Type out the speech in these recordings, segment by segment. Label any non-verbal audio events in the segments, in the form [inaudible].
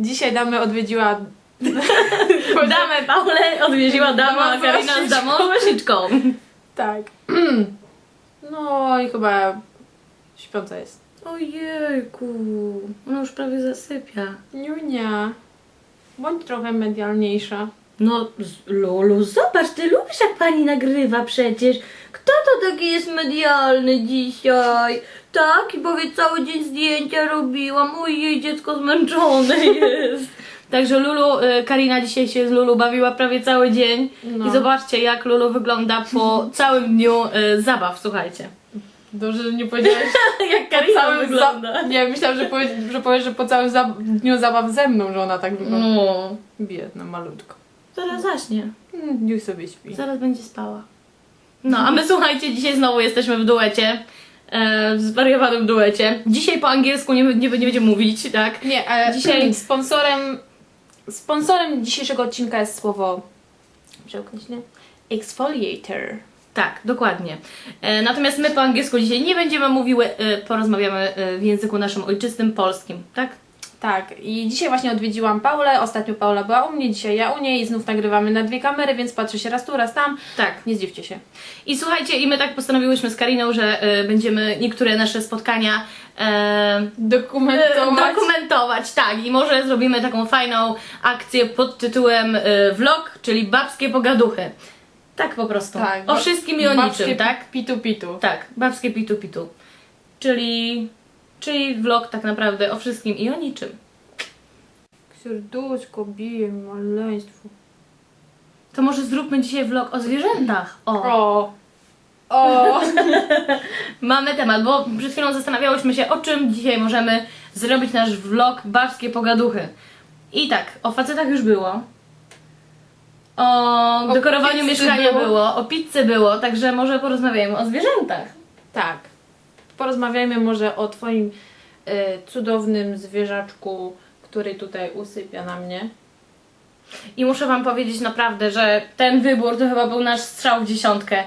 Dzisiaj damę odwiedziła... [laughs] Damę Paulę odwiedziła dama, Karina z damą łasiczką. Tak. [clears throat] No i chyba śpiąca jest. Ojejku, ona już prawie zasypia. Niunia. Bądź trochę medialniejsza. No, z- Lulu, zobacz, ty lubisz jak pani nagrywa przecież. Kto to taki jest medialny dzisiaj? Tak, i powiedz, cały dzień zdjęcia robiłam. Ojej, dziecko zmęczone [laughs] jest. Także Lulu, y, Karina dzisiaj się z Lulu bawiła prawie cały dzień. No. I zobaczcie, jak Lulu wygląda po [laughs] całym dniu y, zabaw, słuchajcie. Dobrze, że nie powiedziałeś [laughs] jak Karina całym wygląda. Nie, myślałam, że, powie... że powiesz, że po całym za... dniu zabaw ze mną, że ona tak wygląda. No, Biedna, malutko. zaraz zaśnie. Mm, Niech sobie śpi. Zaraz będzie spała. No, a my słuchajcie, dzisiaj znowu jesteśmy w duecie. E, w zwariowanym duecie. Dzisiaj po angielsku nie, nie, nie będziemy mówić, tak? Nie, ale Dzisiaj- sponsorem sponsorem dzisiejszego odcinka jest słowo przeokreślę exfoliator. Tak, dokładnie. E, natomiast my po angielsku dzisiaj nie będziemy mówiły, e, porozmawiamy e, w języku naszym ojczystym, polskim, tak? Tak, i dzisiaj właśnie odwiedziłam Paulę. Ostatnio Paula była u mnie, dzisiaj ja u niej i znów nagrywamy na dwie kamery, więc patrzę się raz tu, raz tam. Tak. Nie zdziwcie się. I słuchajcie, i my tak postanowiłyśmy z Kariną, że e, będziemy niektóre nasze spotkania e, Dokumentować. dokumentować, tak. I może zrobimy taką fajną akcję pod tytułem e, vlog, czyli babskie pogaduchy. Tak po prostu. Tak, o ba- wszystkim i o babskie niczym, tak? Pitu pitu. Tak, babskie pitu pitu. Czyli, czyli vlog tak naprawdę o wszystkim i o niczym. Serduszko bije maleństwo. To może zróbmy dzisiaj vlog o zwierzętach. O, O! O! [laughs] mamy temat, bo przed chwilą zastanawiałyśmy się, o czym dzisiaj możemy zrobić nasz vlog babskie pogaduchy. I tak, o facetach już było. O, O dekorowaniu mieszkania było. było. o pizzy było, także może porozmawiajmy o zwierzętach. tak. Porozmawiajmy może o Twoim e, cudownym zwierzaczku, który tutaj usypia na mnie. I muszę Wam powiedzieć naprawdę, że ten wybór to chyba był nasz strzał w dziesiątkę.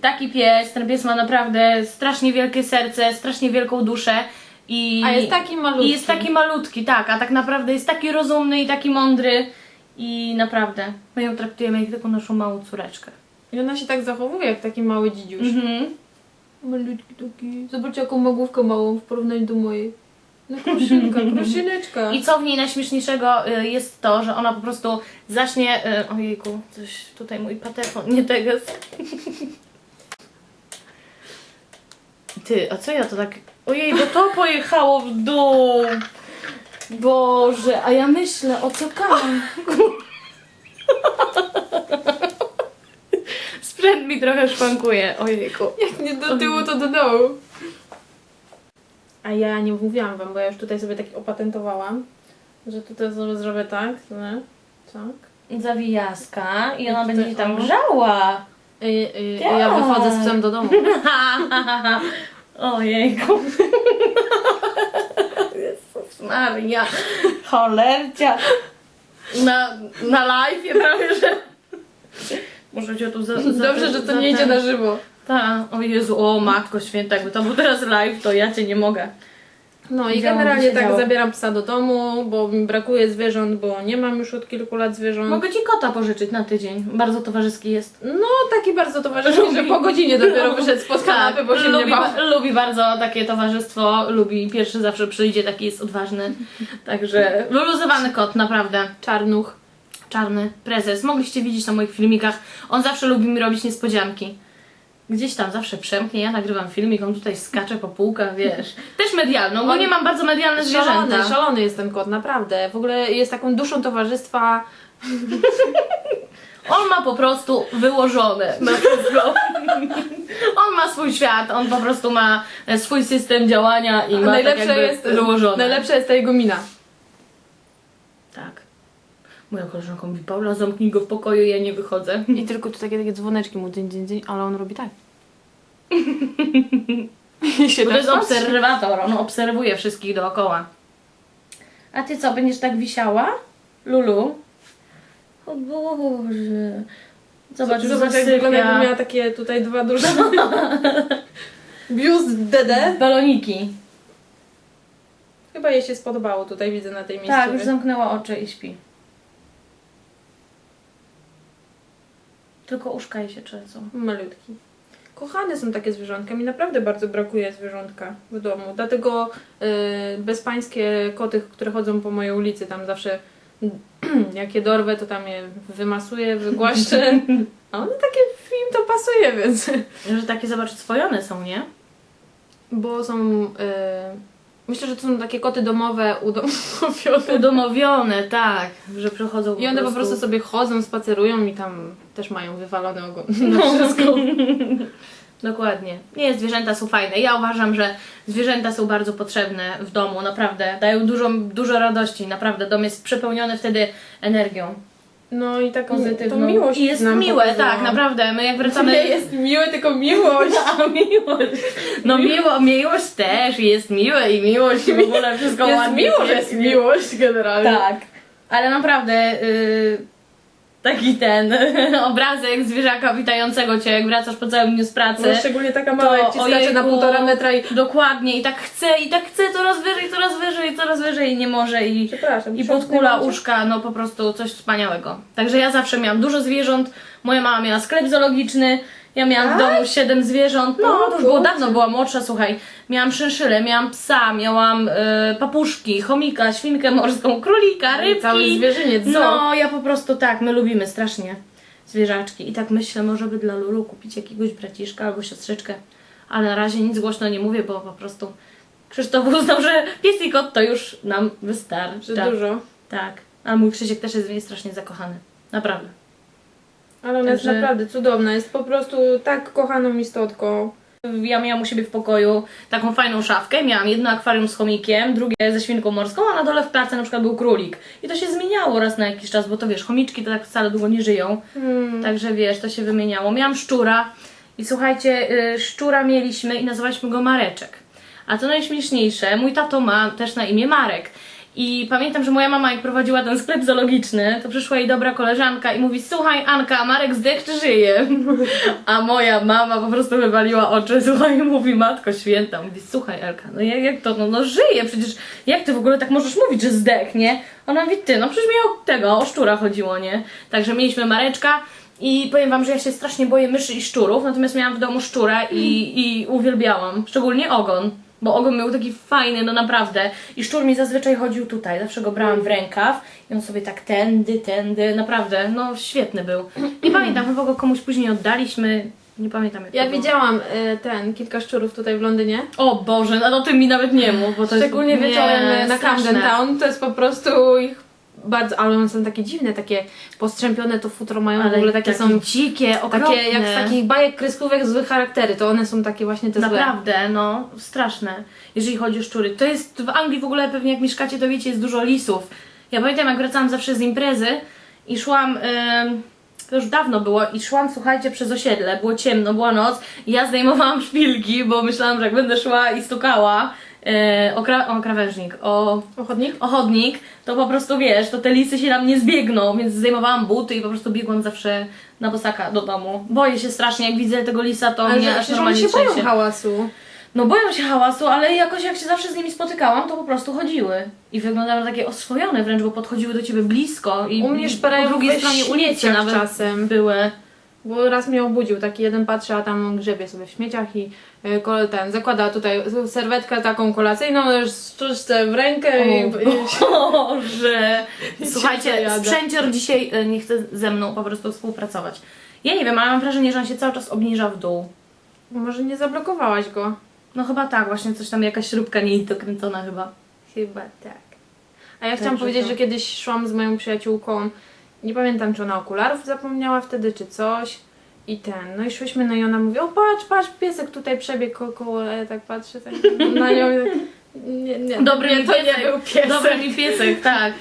Taki pies, ten pies ma naprawdę strasznie wielkie serce, strasznie wielką duszę. I, A jest taki malutki. I jest taki malutki, tak, a tak naprawdę jest taki rozumny i taki mądry. I naprawdę, my ją traktujemy jak taką naszą małą córeczkę. I ona się tak zachowuje jak taki mały dzidziuś. Mhm. Malutki taki. Zobaczcie jaką ma główkę małą w porównaniu do mojej. No kruszynka, [laughs] kruszyneczka. I co w niej najśmieszniejszego y, jest to, że ona po prostu zacznie. y, Ojejku, coś tutaj mój patefon nie tego. [laughs] Ty, a co ja to tak. Ojej, bo to pojechało w dół. Boże, a ja myślę, o co kam? [laughs] Sprzęt mi trochę szwankuje, ojejku. Jak nie do tyłu, to do dołu. A ja nie mówiłam wam, bo ja już tutaj sobie taki opatentowałam, że tutaj sobie zrobię tak, nie? Tak. Zawijaska i ona I będzie ci tam grzała. I, i, i ja wychodzę z psem do domu. [laughs] Ojejku. [laughs] Jezus Maria. Cholercia. Na, na live prawie, że... Może cię tu za, [laughs] za Dobrze, że to za nie idzie ten- na żywo. Ta, o Jezu, o Matko Święta, jakby to był teraz live, to ja cię nie mogę. No i Działo, generalnie się tak działo. zabieram psa do domu, bo mi brakuje zwierząt, bo nie mam już od kilku lat zwierząt. Mogę ci kota pożyczyć na tydzień, bardzo towarzyski jest. No taki bardzo towarzyski, że po godzinie dopiero [laughs] wyszedł spod kanapy, bo się lubi, nie bał. ba- lubi bardzo takie towarzystwo, lubi pierwszy zawsze przyjdzie, taki jest odważny. Także wyluzowany kot, naprawdę. Czarnuch. Czarny prezes. Mogliście widzieć na moich filmikach. On zawsze lubi mi robić niespodzianki. Gdzieś tam zawsze przemknie, ja nagrywam filmik, on tutaj skacze po półkach, wiesz. Też medialną, bo nie mam bardzo medialne Szalony, zwierzęta. szalony jest ten kot, naprawdę. W ogóle jest taką duszą towarzystwa. [laughs] On ma po prostu wyłożone na wszystko. [laughs] On ma swój świat, on po prostu ma e, swój system działania i A ma najlepsze tak jest, wyłożone. najlepsza jest ta jego mina. Tak. Moja koleżanka mówi, Paula, zamknij go w pokoju, ja nie wychodzę. I tylko tu takie, takie dzwoneczki mu dzień, dzień, dzień, ale on robi tak. [laughs] I się Bo to jest patrzy. obserwator, on obserwuje wszystkich dookoła. A ty co, będziesz tak wisiała? Lulu? O Boże. Zobacz, Zobacz jak wygląda, jakby miała takie tutaj dwa duże... [laughs] Biust DD. Baloniki. Chyba jej się spodobało tutaj, widzę na tej miejscu. Tak, już zamknęła oczy i śpi. Tylko uszka jej się trzęsą. Malutki. Kochane są takie zwierzątka. Mi naprawdę bardzo brakuje zwierzątka w domu. Dlatego y, bezpańskie koty, które chodzą po mojej ulicy, tam zawsze [clears throat] jak je dorwę, to tam je wymasuję, wygłaszczę. [laughs] A one takie im to pasuje, więc... Że takie, zobacz, swojone są, nie? Bo są... Y, myślę, że to są takie koty domowe, udomowione. Udomowione, tak, że przychodzą I one po prostu sobie chodzą, spacerują i tam też mają wywalone ogon [laughs] na No. wszystko. Dokładnie. Nie, zwierzęta są fajne. Ja uważam, że zwierzęta są bardzo potrzebne w domu, naprawdę. Dają dużo, dużo radości, naprawdę. Dom jest przepełniony wtedy energią No i taką pozytywną. tą miłość I jest nam miłe, pokazała. tak, naprawdę. My jak To wracamy... nie jest miłe, tylko miłość. [laughs] A, miłość. No miło, miłość też jest miłe i miłość i w ogóle wszystko Jest ładnie. miło, że jest miłość generalnie. Tak. Ale naprawdę y, taki ten [laughs] obrazek zwierzaka witającego cię, jak wracasz po całym dniu z pracy. No, szczególnie taka mała, jak ci skacze ojejku, na półtora metra i... Dokładnie, i tak chce, i tak chce coraz wyżej, coraz wyżej, coraz wyżej i nie może i, Przepraszam. i podkula uszka, no po prostu coś wspaniałego. Także ja zawsze miałam dużo zwierząt, moja mama miała sklep zoologiczny, ja miałam w domu siedem zwierząt, no O, to już było dawno, była młodsza, słuchaj. Miałam szynszylę, miałam psa, miałam y, papuszki, chomika, świnkę morską, królika, rybki. Cały zwierzyniec, zoo. No, ja po prostu tak, my lubimy strasznie zwierzaczki. I tak myślę, może by dla Lulu kupić jakiegoś braciszka albo siostrzyczkę. Ale na razie nic głośno nie mówię, bo po prostu Krzysztof uznał, że pies i kot to już nam wystarczy. Że dużo. Tak. A mój Krzysiek też jest w niej strasznie zakochany. Naprawdę. Ale ona jest naprawdę cudowna. Jest po prostu tak kochaną istotką. Ja miałam u siebie w pokoju taką fajną szafkę. Miałam jedno akwarium z chomikiem, drugie ze świnką morską, a na dole w klatce na przykład był królik. I to się zmieniało raz na jakiś czas, bo to wiesz, chomiczki to tak wcale długo nie żyją. Hmm. Także wiesz, to się wymieniało. Miałam szczura i słuchajcie, y, szczura mieliśmy i nazwaliśmy go Mareczek. A to najśmieszniejsze, mój tato ma też na imię Marek. I pamiętam, że moja mama jak prowadziła ten sklep zoologiczny, to przyszła jej dobra koleżanka i mówi Słuchaj Anka, Marek zdech czy żyje? A moja mama po prostu wywaliła oczy, słuchaj, mówi Matko Święta, mówi Słuchaj Elka, no jak, jak to, no, no żyje, przecież jak ty w ogóle tak możesz mówić, że zdech, nie? Ona mówi Ty, no przecież mi o tego, o szczura chodziło, nie? Także mieliśmy Mareczka, i powiem wam, że ja się strasznie boję myszy i szczurów, natomiast miałam w domu szczura i, i uwielbiałam, szczególnie ogon. Bo ogon był taki fajny, no naprawdę. I szczur mi zazwyczaj chodził tutaj, zawsze go brałam w rękaw i on sobie tak tędy, tędy, naprawdę, no świetny był. Nie pamiętam, chyba go komuś później oddaliśmy, nie pamiętam jak Ja to było. widziałam y, ten, kilka szczurów tutaj w Londynie. O Boże, no o tym mi nawet nie mów, bo to Szczególnie jest wieczorem nie, y, na straszne. Camden Town. To jest po prostu ich bardzo... Ale one są takie dziwne, takie postrzępione to futro mają. Ale w ogóle takie są... dzikie, okropne. Takie jak z takich bajek kreskówek złe charaktery, to one są takie właśnie te złe. Naprawdę, no, straszne. Jeżeli chodzi o szczury. To jest w Anglii w ogóle pewnie jak mieszkacie, to wiecie, jest dużo lisów. Ja pamiętam, jak wracałam zawsze z imprezy i szłam. ym, to już dawno było i szłam, słuchajcie, przez osiedle, było ciemno, była noc i ja zdejmowałam szpilki, bo myślałam, że jak będę szła i stukała yy, o, kra- o krawężnik, o Ochotnik? o chodnik, to po prostu wiesz, to te lisy się na mnie zbiegną, więc zdejmowałam buty i po prostu biegłam zawsze na bosaka do domu. Boję się strasznie, jak widzę tego lisa, to Ale mnie aż przecież normalnie się boją trzęsie. hałasu. No boją się hałasu, ale jakoś jak się zawsze z nimi spotykałam, to po prostu chodziły. I wyglądały takie oswojone wręcz, bo podchodziły do ciebie blisko i U mnie i szperają po drugiej stronie ulicy nawet czasem. były. Bo raz mnie obudził, taki jeden patrzy, a tam on grzebie sobie w śmieciach i y, kol- ten zakłada tutaj serwetkę taką kolacyjną, już szczuczce w rękę i, i Boże! [laughs] Słuchajcie, sprzęcior dzisiaj e, nie chce ze mną po prostu współpracować. Ja nie wiem, ale mam wrażenie, że on się cały czas obniża w dół. może nie zablokowałaś go. No chyba tak, właśnie coś tam, jakaś śrubka nie dokręcona chyba. Chyba tak. A ja chciałam Także powiedzieć, to- że kiedyś szłam z moją przyjaciółką, nie pamiętam czy ona okularów zapomniała wtedy, czy coś. I ten, no i szłyśmy, no i ona mówi, o patrz, patrz, piesek tutaj przebiegł ko- koło, ja tak patrzę tak na nią. tak, Nie, nie, Dobry nie, to nie piesek. był piesek. Dobry mi piesek, tak.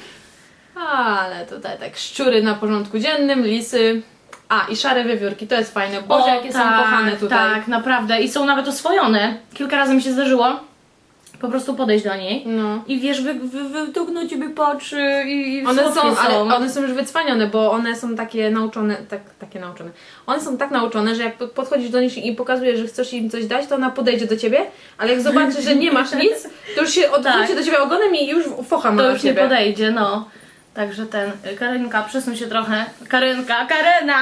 Ale tutaj tak szczury na porządku dziennym, lisy. A, i szare wiewiórki, to jest fajne. Boże, O, jakie są tak, kochane tutaj. Tak, naprawdę. I są nawet oswojone. Kilka razy mi się zdarzyło. Po prostu podejść do niej No. i wiesz, wy, wy, wy, tak na ciebie patrzy i, i One słodkie są, ale one są już wycwanione, bo one są takie nauczone, tak, takie nauczone. One są tak nauczone, że jak po- podchodzisz do nich i pokazujesz, że chcesz im coś dać, to ona podejdzie do ciebie, ale jak zobaczy, że nie masz nic, to już się [laughs] odwróci Tak. do ciebie ogonem i już focha ma To już nie podejdzie, no. Także ten, Karynka, przesuń się trochę. Karynka, Karena!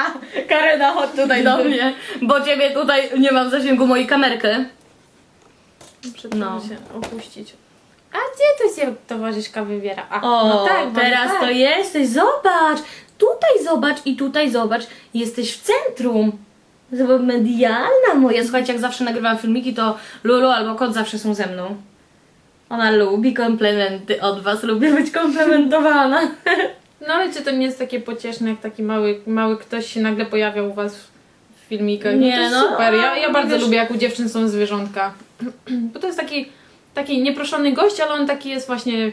Karena, chodź tutaj do [laughs] mnie, bo ciebie tutaj nie mam w zasięgu mojej kamerky. Przed No. no. się opuścić. A gdzie tu się towarzyszka wybiera? A, O, no tak, teraz tak. to jesteś, zobacz! Tutaj zobacz i tutaj zobacz, jesteś w centrum. Zobacz, medialna moja. Słuchajcie, jak zawsze nagrywam filmiki, to Lulu albo kot zawsze są ze mną. Ona lubi komplementy od was, lubi być komplementowana. [laughs] No ale czy to nie jest takie pocieszne, jak taki mały, mały ktoś się nagle pojawia u was w filmikach? Nie, no to no, super. Ja, ja no, bardzo wiesz- lubię, jak u dziewczyn są zwierzątka. Bo to jest taki, taki nieproszony gość, ale on taki jest właśnie,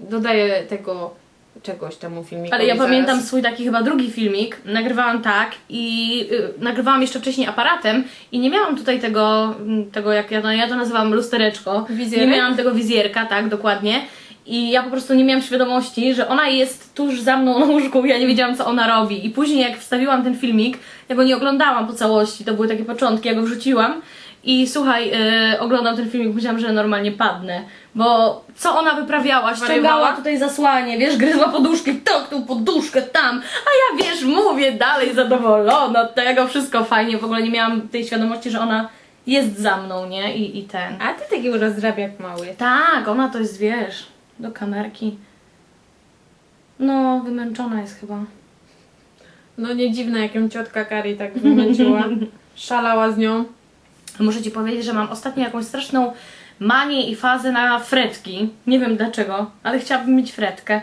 dodaje tego czegoś temu filmikowi Ale ja zaraz. pamiętam swój taki chyba drugi filmik, nagrywałam tak i y, nagrywałam jeszcze wcześniej aparatem i nie miałam tutaj tego, mm, tego jak ja, no, ja to nazywam lustereczko. Wizjerek? Nie miałam tego wizjerka, tak, dokładnie. I ja po prostu nie miałam świadomości, że ona jest tuż za mną na łóżku, ja nie wiedziałam co ona robi. I później jak wstawiłam ten filmik, ja go nie oglądałam po całości, to były takie początki, ja go wrzuciłam. I słuchaj, yy, oglądam ten filmik, myślałam, że normalnie padnę. Bo co ona wyprawiała? Ściągała Wariowała? tutaj zasłanie, wiesz, gryzła poduszki, tak, tu poduszkę, tam. A ja, wiesz, mówię dalej zadowolona od tego, wszystko fajnie. W ogóle nie miałam tej świadomości, że ona jest za mną, nie? I, i ten. A ty taki rozrabiak mały. Tak, ona to jest, wiesz, do kamerki. No, wymęczona jest chyba. No nie dziwne, jak ją ciotka Kari tak wymęczyła. [laughs] Szalała z nią. Muszę Ci powiedzieć, że mam ostatnio jakąś straszną manię i fazę na fretki. Nie wiem dlaczego, ale chciałabym mieć fretkę.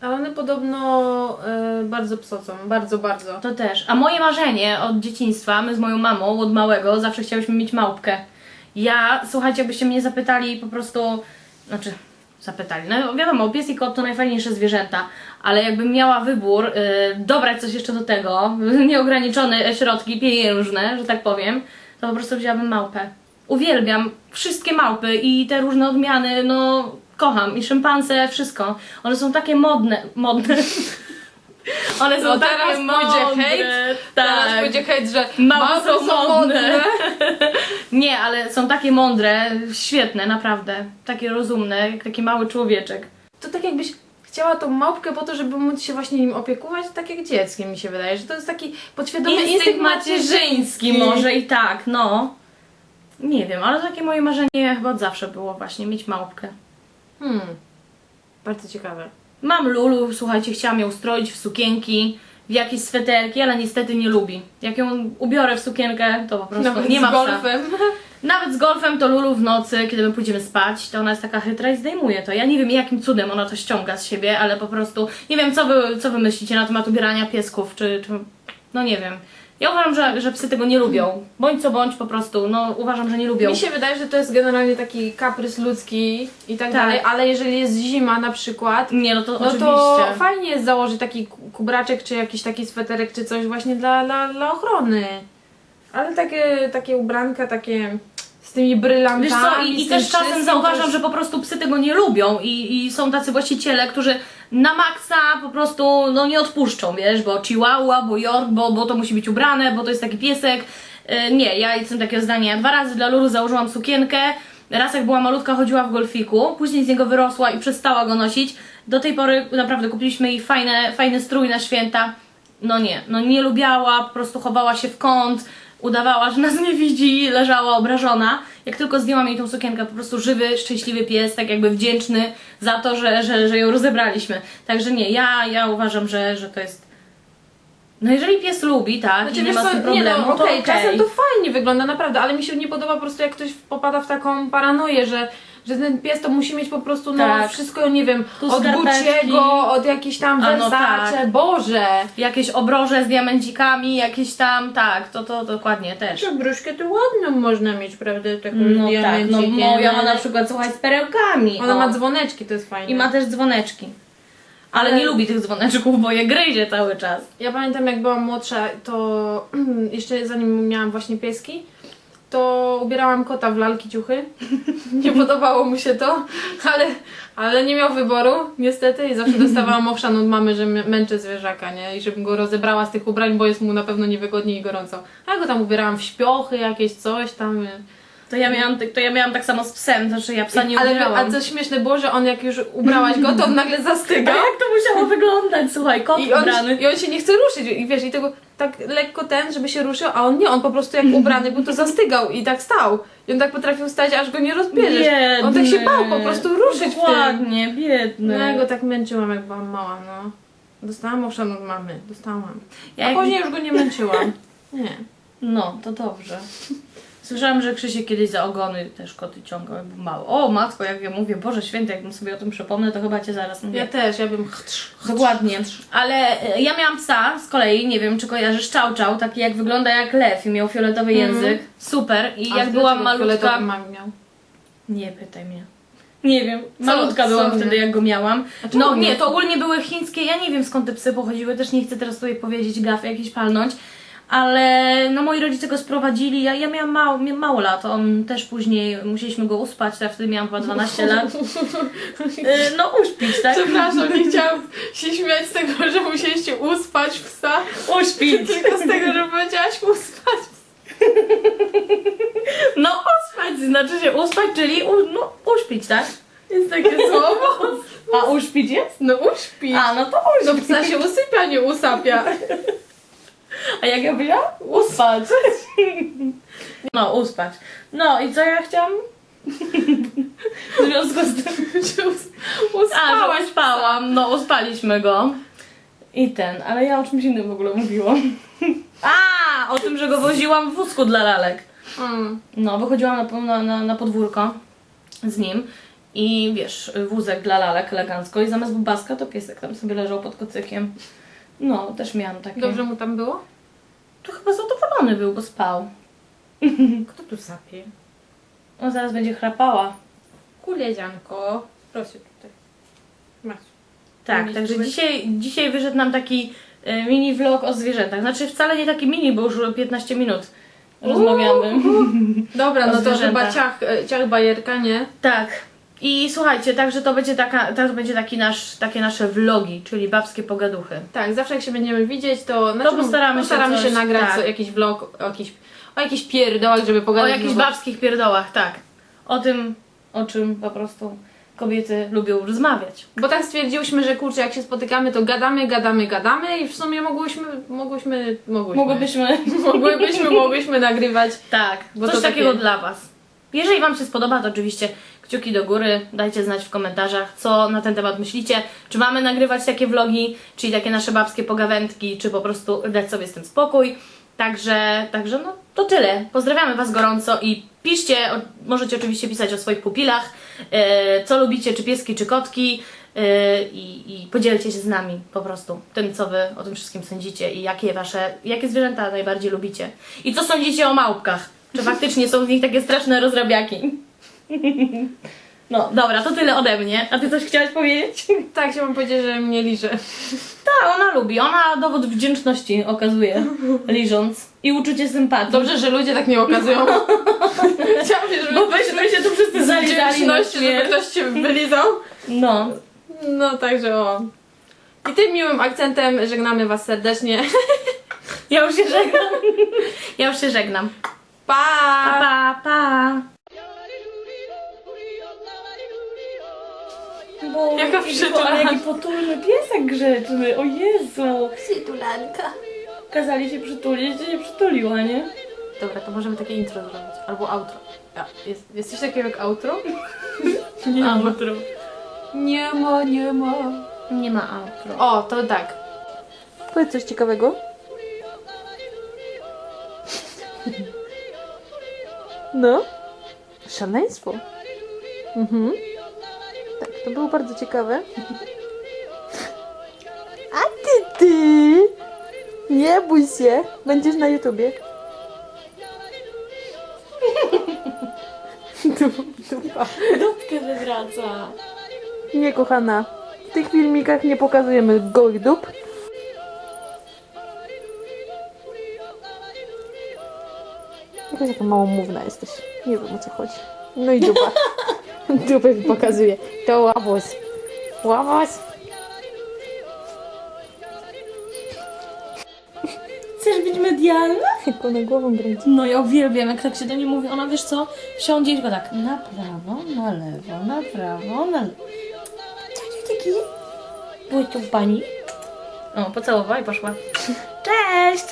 Ale one podobno e, bardzo psocą. Bardzo, bardzo. To też. A moje marzenie od dzieciństwa, my z moją mamą od małego zawsze chciałyśmy mieć małpkę. Ja, słuchajcie, jakbyście mnie zapytali po prostu, znaczy zapytali, no wiadomo, pies i kot to najfajniejsze zwierzęta, ale jakbym miała wybór, y, dobrać coś jeszcze do tego, [laughs] nieograniczone środki pieniężne, że tak powiem, to po prostu wzięłabym małpę. Uwielbiam wszystkie małpy i te różne odmiany, no kocham i szympanse, wszystko. One są takie modne, modne. [laughs] One są No takie teraz mądre. pójdzie hejt, Teraz Tak. będzie hejt, że Małpy są modne. modne. [laughs] Nie, ale są takie mądre, świetne, naprawdę. Takie rozumne, jak taki mały człowieczek. To tak jakbyś chciała tą małpkę po to, żeby móc się właśnie nim opiekować, tak jak dzieckiem mi się wydaje, że to jest taki podświadomy Instynkt macierzyński może i tak, no. Nie wiem, ale takie moje marzenie chyba od zawsze było właśnie mieć małpkę. Hmm. Bardzo ciekawe. Mam Lulu, słuchajcie, chciałam ją stroić w sukienki, w jakieś sweterki, ale niestety nie lubi. Jak ją ubiorę w sukienkę, to po prostu Nawet nie ma psa. golfem. Nawet z golfem to Lulu w nocy, kiedy my pójdziemy spać, to ona jest taka chytra i zdejmuje to. Ja nie wiem jakim cudem ona to ściąga z siebie, ale po prostu nie wiem co wy, co wy myślicie na temat ubierania piesków, czy, czy no nie wiem. Ja uważam, że, że psy tego nie lubią. Bądź co bądź po prostu, no uważam, że nie lubią. Mi się wydaje, że to jest generalnie taki kaprys ludzki i tak, Tak. dalej, ale jeżeli jest zima na przykład, Nie, no to no to fajnie jest założyć taki ku- kubraczek, czy jakiś taki sweterek, czy coś właśnie dla, dla, dla ochrony. Ale takie, takie ubranka, takie z tymi brylantami. Wiesz co, i, i też czasem wszystkim, zauważam, to że po prostu psy tego nie lubią i, i są tacy właściciele, którzy na maksa po prostu no nie odpuszczą, wiesz, bo chihuahua, bo york, bo, bo to musi być ubrane, bo to jest taki piesek. E, nie, ja jestem takiego zdania. Dwa razy dla Lulu założyłam sukienkę, raz jak była malutka chodziła w golfiku, później z niego wyrosła i przestała go nosić. Do tej pory naprawdę kupiliśmy jej fajne, fajny strój na święta. No nie, no nie lubiała, po prostu chowała się w kąt, udawała, że nas nie widzi, leżała obrażona. Jak tylko zdjęłam jej tą sukienkę, po prostu żywy, szczęśliwy pies, tak jakby wdzięczny za to, że, że, że ją rozebraliśmy. Także nie, ja, ja uważam, że, że to jest... No jeżeli pies lubi, tak, Znaczy, i nie ma z co, tym problemu, nie, no, to okej, okej. czasem to fajnie wygląda, naprawdę, ale mi się nie podoba po prostu jak ktoś popada w taką paranoję, że, że ten pies to musi mieć po prostu no Tak. wszystko, nie wiem, Tu od skarpetki. Gucci'ego, od jakichś tam A, no Versace, tak. Boże! Jakieś obroże z diamencikami, jakieś tam, tak, to, to dokładnie też. Czy brzuszkę to ładną można mieć, prawda, taką No z tak, no diamencikiem, moja ma ale- na przykład, słuchaj, z perełkami. Ona o. ma dzwoneczki, to jest fajne. I ma też dzwoneczki. Ale- nie lubi tych dzwoneczków, bo je gryzie cały czas. Ja pamiętam jak byłam młodsza, to [clears throat] jeszcze zanim miałam właśnie pieski, to ubierałam kota w lalki ciuchy. [laughs] Nie podobało mu się to, ale, ale nie miał wyboru, niestety. I zawsze dostawałam ochrzan od mamy, że mę- męczę zwierzaka, nie? I żebym go rozebrała z tych ubrań, bo jest mu na pewno niewygodnie i gorąco. A ja go tam ubierałam w śpiochy jakieś, coś tam. nie? To ja miałam, tak- to ja miałam tak samo z psem, znaczy ja psa nie ale ubierałam. a co śmieszne było, że on jak już ubrałaś go, to on nagle A zastyga. jak to musiało wyglądać? Słuchaj, kot I on, ubrany. I on się nie chce ruszyć i wiesz, i tego tak lekko ten, żeby się ruszył, a on nie, on po prostu jak ubrany był, to zastygał i tak stał. I on tak potrafił stać, aż go nie rozbierzesz. Biedny. On tak się bał po prostu ruszyć w tym. Dokładnie, biedny. No ja go tak męczyłam, jak byłam mała, no. Dostałam owszem od mamy, dostałam. Ja A jak- później już go nie męczyłam. [laughs] Nie. No, to dobrze. Słyszałam, że Krzysiek kiedyś za ogony też koty ciągał, jak był mały. O matko, jak ja mówię, Boże Święty, jakbym sobie o tym przypomnę, to chyba Cię zaraz mówię. Ja też, ja bym... Dokładnie. Ale e, ja miałam psa z kolei, nie wiem czy kojarzysz, Czał Czał, taki jak wygląda jak lew i miał fioletowy język. Super. I A jak byłam malutka... miał? Nie pytaj mnie. Nie wiem. Malutka co byłam wtedy, jak go miałam. No nie? to ogólnie były chińskie, ja nie wiem skąd te psy pochodziły, też nie chcę teraz tutaj powiedzieć gafy jakieś palnąć. Ale no moi rodzice go sprowadzili, ja, ja miałam mało, miałam mało lat, on też później musieliśmy go uspać, ja wtedy miałam chyba 12 lat. [laughs] Y, No uśpić, tak? Przepraszam, nie chciałam się śmiać z tego, że musieliście uspać psa. Uśpić. [laughs] Tylko z tego, że powiedziałaś uspać. [laughs] No uspać, znaczy się uspać, czyli u, no, uśpić, tak? Jest takie słowo. A uśpić jest? No uśpi. A, no to No uśpić. psa się usypia, nie usapia. A jak ja powiedziałam? Uspać. No, uspać. No i co ja chciałam? W związku z tym... Czy us- A, uspałaś że uspałam. No, uspaliśmy go. I ten, ale ja o czymś innym w ogóle mówiłam. A, o tym, że go woziłam w wózku dla lalek. Mm. No, wychodziłam na, na, na, na podwórko z nim i wiesz, wózek dla lalek elegancko i zamiast bubaska to piesek tam sobie leżał pod kocykiem. No, też miałam takie. Dobrze mu tam było? To chyba zadowolony był, bo spał. [laughs] Kto tu sapie? On zaraz będzie chrapała. Kuliedzianko. Proszę tutaj. Masz. Tak, także tu- dzisiaj, dzisiaj wyszedł nam taki e, mini vlog o zwierzętach. Znaczy wcale nie taki mini, bo już 15 minut rozmawiamy. [laughs] Dobra, O no to zwierzętach. chyba ciach, e, ciach bajerka, nie? Tak. I słuchajcie, także to będzie taka, to będzie taki nasz, takie nasze vlogi, czyli babskie pogaduchy. Tak, zawsze jak się będziemy widzieć, to, znaczy, postaramy się postaramy się coś, nagrać tak. co, jakiś vlog o jakiś, o jakichś pierdołach, żeby O pogadać. jakichś no bo- babskich pierdołach, tak. O tym, o czym po prostu kobiety lubią rozmawiać. Bo tak stwierdziłyśmy, że kurczę, jak się spotykamy, to gadamy, gadamy, gadamy i w sumie mogłyśmy, mogłyśmy, mogłyśmy, Mogłybyśmy [laughs] mogłybyśmy, mogłyśmy nagrywać. Tak, Bo coś to takie- takiego dla Was. Jeżeli Wam się spodoba, to oczywiście kciuki do góry, dajcie znać w komentarzach, co na ten temat myślicie. Czy mamy nagrywać takie vlogi, czyli takie nasze babskie pogawędki, czy po prostu dać sobie z tym spokój. Także, także no to tyle. Pozdrawiamy Was gorąco i piszcie, możecie oczywiście pisać o swoich pupilach, e, co lubicie, czy pieski, czy kotki. e, I, I podzielcie się z nami po prostu tym, co Wy o tym wszystkim sądzicie i jakie Wasze, jakie zwierzęta najbardziej lubicie. I co sądzicie o małpkach? Czy faktycznie są w nich takie straszne rozrabiaki? No, dobra, to tyle ode mnie. A Ty coś chciałaś powiedzieć? Tak, chciałam powiedzieć, że mnie liże. Tak, ona lubi. Ona dowód wdzięczności okazuje, liżąc. I uczucie sympatii. Dobrze, że ludzie tak nie okazują. [laughs] Chciałam, żeby Bo weźmy się tu wszyscy zalizali na wdzięczności, żeby śmierć. ktoś cię wylizał. No. No także o. I tym miłym akcentem żegnamy Was serdecznie. Ja już się żegnam. Ja już się żegnam. Pa! Pa, pa. Bo, Jaka przytulanka. Jaki potulny piesek grzeczny. O Jezu. Przytulanka. Kazali się przytulić, to się przytuliła, nie? Dobra, to możemy takie intro zrobić. Albo outro. Ja, jest, jest coś takiego jak outro? [laughs] Nie ma outro. Nie ma, nie ma. Nie ma outro. O, to tak. Powiedz coś ciekawego. No. Szaleństwo. Mhm. To było bardzo ciekawe. A ty, ty! Nie bój się, będziesz na YouTubie. Dupa. Dupkę wywraca. Nie, kochana. W tych filmikach nie pokazujemy gołych dup. Jakaś taka małomówna jesteś. Nie wiem o co chodzi. No i dupa. [laughs] [laughs] Dupę mi pokazuje. To łabos. Łabos. Chcesz być medialna? [laughs] Jak ona głową kręci. No ja uwielbiam, jak tak się do niej mówi. Ona wiesz co? Siądzie i tylko tak na prawo, na lewo, na prawo, na lewo. Co taki? Byłeś tu pani? O, pocałowała i poszła. [laughs] Cześć!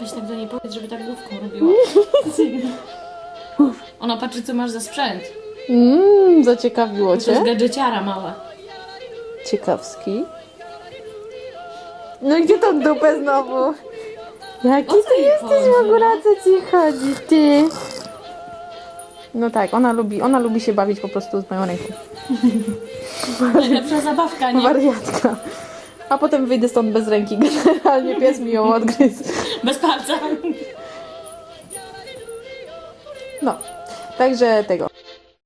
Weź tak do niej powiedz, żeby tak główką robiła. Ona patrzy, co masz za sprzęt. Mmm, zaciekawiło To jest gadżeciara mała. Ciekawski. No i gdzie tą dupę znowu? Jaki O co ty jej jesteś chodzi, w ogóle, no? co ci chodzi, ty? No tak, ona lubi, ona lubi się bawić po prostu z moją ręką. Najlepsza zabawka, nie? Wariatka. A potem wyjdę stąd bez ręki. Generalnie pies mi ją odgryzł. Bez palca. No, Także tego.